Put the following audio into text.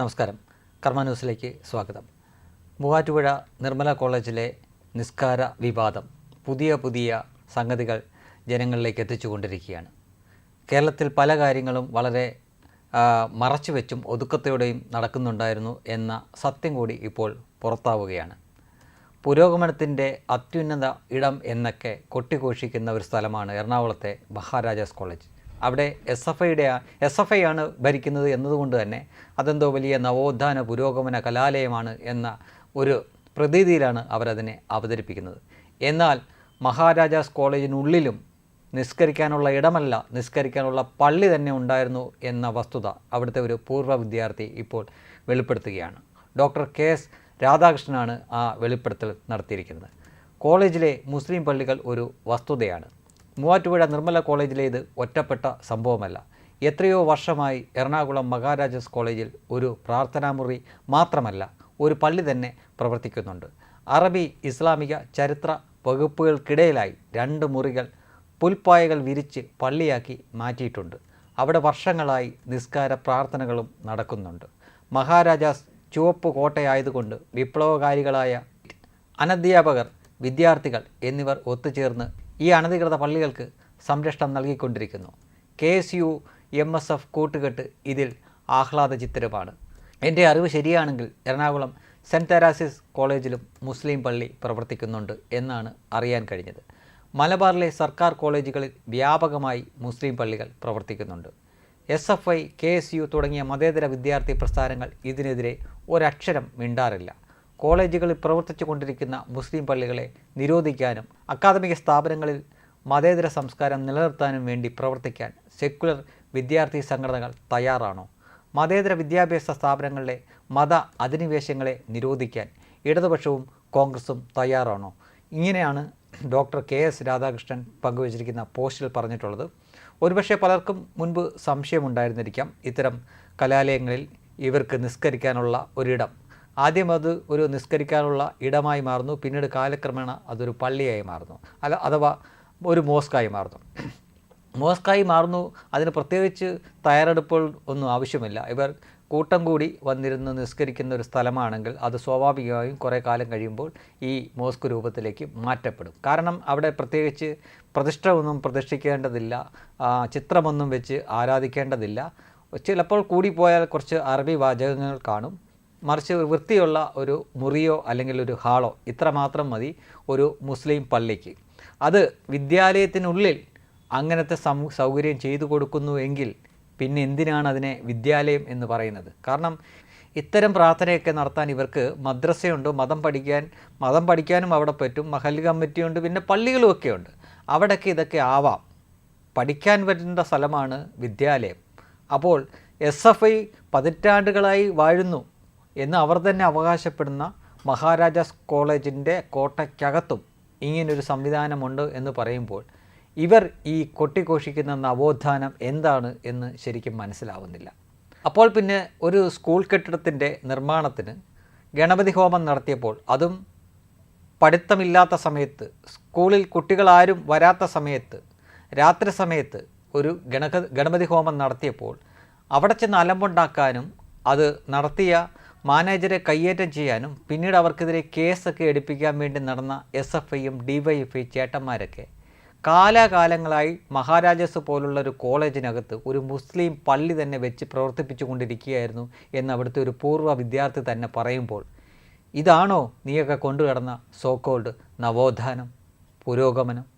നമസ്കാരം. കർമ്മ ന്യൂസിലേക്ക് സ്വാഗതം. മൂവാറ്റുപുഴ നിർമ്മല കോളേജിലെ നിസ്കാര വിവാദം. പുതിയ പുതിയ സംഗതികൾ ജനങ്ങളിലേക്ക് എത്തിച്ചുകൊണ്ടിരിക്കുകയാണ്. കേരളത്തിൽ പല കാര്യങ്ങളും വളരെ മറച്ചു വെച്ചും ഒതുക്കത്തോടെയും നടക്കുന്നുണ്ടായിരുന്നു എന്ന സത്യം കൂടി ഇപ്പോൾ പുറത്താവുകയാണ്. പുരോഗമനത്തിന്റെ അത്യുന്നത ഇടം എന്നൊക്കെ കൊട്ടിഘോഷിക്കുന്ന ഒരു സ്ഥലമാണ് എറണാകുളത്തെ മഹാരാജാസ് കോളേജ്. അവിടെ എസ് എഫ് ഐയുടെ എസ് എഫ് ഐ ആണ് ഭരിക്കുന്നത് എന്നതുകൊണ്ട് തന്നെ അതെന്തോ വലിയ നവോത്ഥാന പുരോഗമന കലാലയമാണ് എന്ന ഒരു പ്രതീതിയിലാണ് അവരതിനെ അവതരിപ്പിക്കുന്നത്. എന്നാൽ മഹാരാജാസ് കോളേജിനുള്ളിലും നിസ്കരിക്കാനുള്ള ഇടമല്ല നിസ്കരിക്കാനുള്ള പള്ളി തന്നെ ഉണ്ടായിരുന്നു എന്ന വസ്തുത അവിടുത്തെ ഒരു പൂർവ വിദ്യാർത്ഥി ഇപ്പോൾ വെളിപ്പെടുത്തുകയാണ്. ഡോക്ടർ കെ എസ് രാധാകൃഷ്ണനാണ് ആ വെളിപ്പെടുത്തൽ നടത്തിയിരിക്കുന്നത്. കോളേജിലെ മുസ്ലിം പള്ളികൾ ഒരു വസ്തുതയാണ്. മൂവാറ്റുപുഴ നിർമ്മല കോളേജിലെ ഇത് ഒറ്റപ്പെട്ട സംഭവമല്ല. എത്രയോ വർഷമായി എറണാകുളം മഹാരാജാസ് കോളേജിൽ ഒരു പ്രാർത്ഥനാമുറി മാത്രമല്ല ഒരു പള്ളി തന്നെ പ്രവർത്തിക്കുന്നുണ്ട്. അറബി ഇസ്ലാമിക ചരിത്ര വകുപ്പുകൾക്കിടയിലായി രണ്ട് മുറികൾ പുൽപ്പായകൾ വിരിച്ച് പള്ളിയാക്കി മാറ്റിയിട്ടുണ്ട്. അവിടെ വർഷങ്ങളായി നിസ്കാര പ്രാർത്ഥനകളും നടക്കുന്നുണ്ട്. മഹാരാജാസ് ചുവപ്പ് കോട്ടയായതുകൊണ്ട് വിപ്ലവകാരികളായ അനധ്യാപകർ വിദ്യാർത്ഥികൾ എന്നിവർ ഒത്തുചേർന്ന് ഈ അനധികൃത പള്ളികൾക്ക് സംരക്ഷണം നൽകിക്കൊണ്ടിരിക്കുന്നു. K S U M S F കൂട്ടുകെട്ട് ഇതിൽ ആഹ്ലാദചിത്തരമാണ് എന്റെ അറിവ് ശരിയാണെങ്കിൽ എറണാകുളം സെന്റ് തെരാസിസ് കോളേജിലും മുസ്ലിം പള്ളി പ്രവർത്തിക്കുന്നുണ്ട് എന്നാണ് അറിയാൻ കഴിഞ്ഞത്. മലബാറിലെ സർക്കാർ കോളേജുകളിൽ വ്യാപകമായി മുസ്ലിം പള്ളികൾ പ്രവർത്തിക്കുന്നുണ്ട്. S F I K S U തുടങ്ങിയ മതേതര വിദ്യാർത്ഥി പ്രസ്ഥാനങ്ങൾ ഇതിനെതിരെ ഒരക്ഷരം മിണ്ടാറില്ല. കോളേജുകളിൽ പ്രവർത്തിച്ചു കൊണ്ടിരിക്കുന്ന മുസ്ലിം പള്ളികളെ നിരോധിക്കാനും അക്കാദമിക സ്ഥാപനങ്ങളിൽ മതേതര സംസ്കാരം നിലനിർത്താനും വേണ്ടി പ്രവർത്തിക്കാൻ സെക്കുലർ വിദ്യാർത്ഥി സംഘടനകൾ തയ്യാറാണോ? മതേതര വിദ്യാഭ്യാസ സ്ഥാപനങ്ങളിലെ മത അധിനിവേശങ്ങളെ നിരോധിക്കാൻ ഇടതുപക്ഷവും കോൺഗ്രസും തയ്യാറാണോ? ഇങ്ങനെയാണ് ഡോക്ടർ കെ എസ് രാധാകൃഷ്ണൻ പങ്കുവച്ചിരിക്കുന്ന പോസ്റ്റിൽ പറഞ്ഞിട്ടുള്ളത്. ഒരുപക്ഷെ പലർക്കും മുൻപ് സംശയമുണ്ടായിരുന്നിരിക്കാം. ഇത്തരം കലാലയങ്ങളിൽ ഇവർക്ക് നിസ്കരിക്കാനുള്ള ഒരിടം ആദ്യം അത് ഒരു നിസ്കരിക്കാനുള്ള ഇടമായി മാറുന്നു. പിന്നീട് കാലക്രമേണ അതൊരു പള്ളിയായി മാറുന്നു. അല്ല അഥവാ ഒരു മോസ്കായി മാറുന്നു. മോസ്കായി മാറുന്നു. അതിന് പ്രത്യേകിച്ച് തയ്യാറെടുപ്പുകൾ ഒന്നും ആവശ്യമില്ല. ഇവർ കൂട്ടം കൂടി വന്നിരുന്ന് നിസ്കരിക്കുന്ന ഒരു സ്ഥലമാണെങ്കിൽ അത് സ്വാഭാവികമായും കുറേ കാലം കഴിയുമ്പോൾ ഈ മോസ്ക് രൂപത്തിലേക്ക് മാറ്റപ്പെടും. കാരണം അവിടെ പ്രത്യേകിച്ച് പ്രതിഷ്ഠ ഒന്നും പ്രതിഷ്ഠിക്കേണ്ടതില്ല ചിത്രമൊന്നും വെച്ച് ആരാധിക്കേണ്ടതില്ല. ചിലപ്പോൾ കൂടിപ്പോയാൽ കുറച്ച് അറബി വാചകങ്ങൾ കാണും. മറിച്ച് വൃത്തിയുള്ള ഒരു മുറിയോ അല്ലെങ്കിൽ ഒരു ഹാളോ ഇത്ര മാത്രം മതി ഒരു മുസ്ലിം പള്ളിക്ക്. അത് വിദ്യാലയത്തിനുള്ളിൽ അങ്ങനത്തെ സൗകര്യം ചെയ്തു കൊടുക്കുന്നു എങ്കിൽ പിന്നെ എന്തിനാണ് അതിനെ വിദ്യാലയം എന്ന് പറയുന്നത്? കാരണം ഇത്തരം പ്രാർത്ഥനയൊക്കെ നടത്താൻ ഇവർക്ക് മദ്രസയുണ്ട് മതം പഠിക്കാൻ മതം പഠിക്കാനും അവിടെ പറ്റും മഹൽ കമ്മിറ്റിയുണ്ട് പിന്നെ പള്ളികളുമൊക്കെ ഉണ്ട്. അവിടെയൊക്കെ ഇതൊക്കെ ആവാം. പഠിക്കാൻ പറ്റുന്ന സ്ഥലമാണ് വിദ്യാലയം. അപ്പോൾ എസ് എഫ് ഐ പതിറ്റാണ്ടുകളായി വാഴുന്നു. എന്ന് അവർ തന്നെ അവകാശപ്പെടുന്ന മഹാരാജാസ് കോളേജിന്റെ കോട്ടയ്ക്കകത്തും ഇങ്ങനൊരു സംവിധാനമുണ്ട് എന്ന് പറയുമ്പോൾ ഇവർ ഈ കൊട്ടിഘോഷിക്കുന്ന നവോത്ഥാനം എന്താണ് എന്ന് ശരിക്കും മനസ്സിലാവുന്നില്ല. അപ്പോൾ പിന്നെ ഒരു സ്കൂൾ കെട്ടിടത്തിന്റെ നിർമ്മാണത്തിന് ഗണപതി ഹോമം നടത്തിയപ്പോൾ അതും പഠിത്തമില്ലാത്ത സമയത്ത് സ്കൂളിൽ കുട്ടികളാരും വരാത്ത സമയത്ത് രാത്രി സമയത്ത് ഒരു ഗണക ഗണപതി ഹോമം നടത്തിയപ്പോൾ അവിടെ ചെന്ന് അലമ്പുണ്ടാക്കാനും അത് നടത്തിയ മാനേജരെ കയ്യേറ്റം ചെയ്യാനും പിന്നീട് അവർക്കെതിരെ കേസൊക്കെ എടുപ്പിക്കാൻ വേണ്ടി നടന്ന എസ് എഫ് ഐയും ഡിവൈഎഫ്ഐ ചേട്ടന്മാരൊക്കെ. കാലാകാലങ്ങളായി മഹാരാജാസ് പോലുള്ള ഒരു കോളേജിനകത്ത് ഒരു മുസ്ലിം പള്ളി തന്നെ വെച്ച് പ്രവർത്തിപ്പിച്ചു കൊണ്ടിരിക്കുകയായിരുന്നു എന്ന് അവിടുത്തെ ഒരു പൂർവ വിദ്യാർത്ഥി തന്നെ പറയുമ്പോൾ ഇതാണോ നീയൊക്കെ കൊണ്ടുകടന്ന സോക്കോൾഡ് നവോത്ഥാനം പുരോഗമനം?